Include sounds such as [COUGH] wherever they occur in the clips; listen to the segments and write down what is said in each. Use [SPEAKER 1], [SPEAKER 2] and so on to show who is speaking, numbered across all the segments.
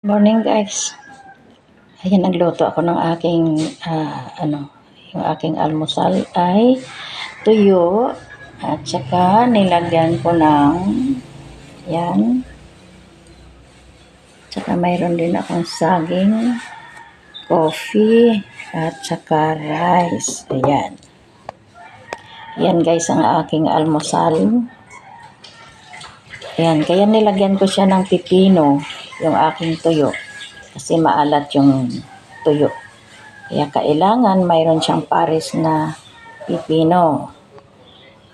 [SPEAKER 1] Morning guys. Ayan, nagluto ako ng aking, ah, ano, yung aking almusal ay tuyo at saka nilagyan ko ng, yan. Tsaka mayroon din akong saging, coffee, at saka rice. Ayan. Yan guys ang aking almusal. Ayan, kaya nilagyan ko siya ng pipino, yung aking tuyo. Kasi maalat yung tuyo. Kaya kailangan mayroon siyang pares na pipino.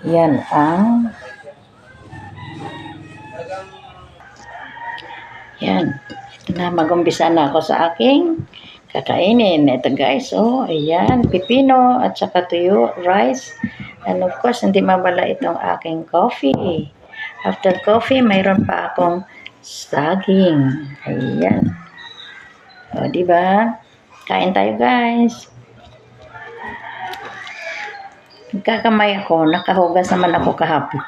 [SPEAKER 1] Yan ang Yan. Ito na, mag-umpisa na ako sa aking kakainin. Ito guys, oh, ayan, pipino at saka tuyo, rice. And of course, hindi mawala itong aking coffee. After coffee, mayroon pa akong saging. Ayan. O, di ba? Kain tayo, guys. Nagkakamay ako. Nakahugas naman ako kahapon.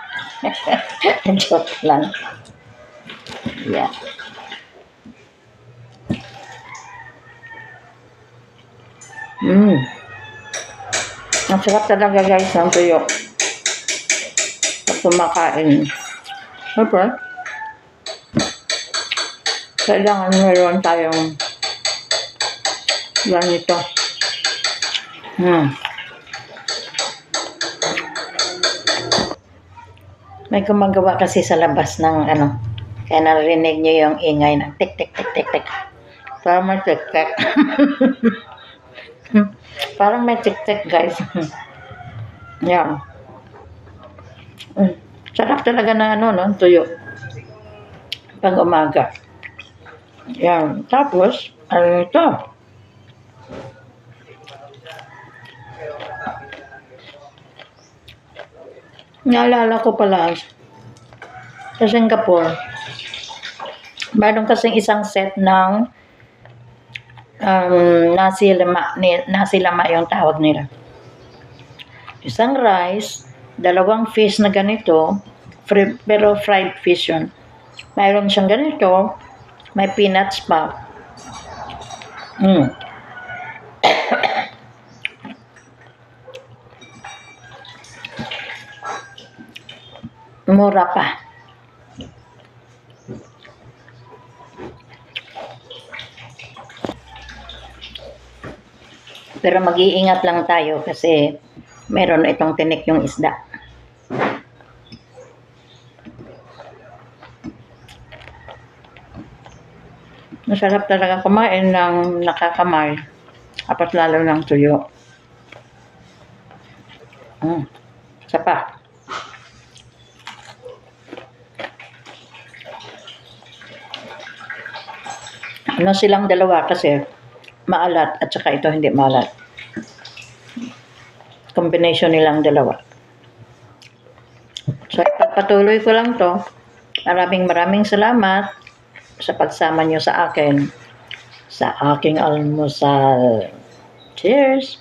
[SPEAKER 1] [LAUGHS] Joke lang. Yeah. Mm. Ang sarap talaga guys ng tuyo. Pag kumakain. Siyempre, kailangan meron tayong ganito. Hmm. May gumagawa kasi sa labas ng ano, kaya narinig niyo yung ingay ng tik tik tik tik tik. Parang may tik tik. [LAUGHS] Parang may tik tik guys. [LAUGHS] Yan. Sarap talaga ng ano, no, tuyo. Pag umaga. Yan. Tapos, ano ito? Naalala ko pala sa Singapore, meron kasing isang set ng um, nasi lama, nasi lama yung tawag nila. Isang rice, dalawang fish na ganito, fri- pero fried fish yun. Mayroon siyang ganito, may peanuts pa. Mm. Mura pa. Pero mag-iingat lang tayo kasi meron itong tinik yung isda. Masarap talaga kumain ng nakakamay. Apat lalo ng tuyo. Mm. Isa pa. Ano silang dalawa kasi maalat at saka ito hindi maalat. Combination nilang dalawa. So, pagpatuloy ko lang to. Maraming maraming salamat sa pagsama nyo sa akin sa aking almusal. Cheers!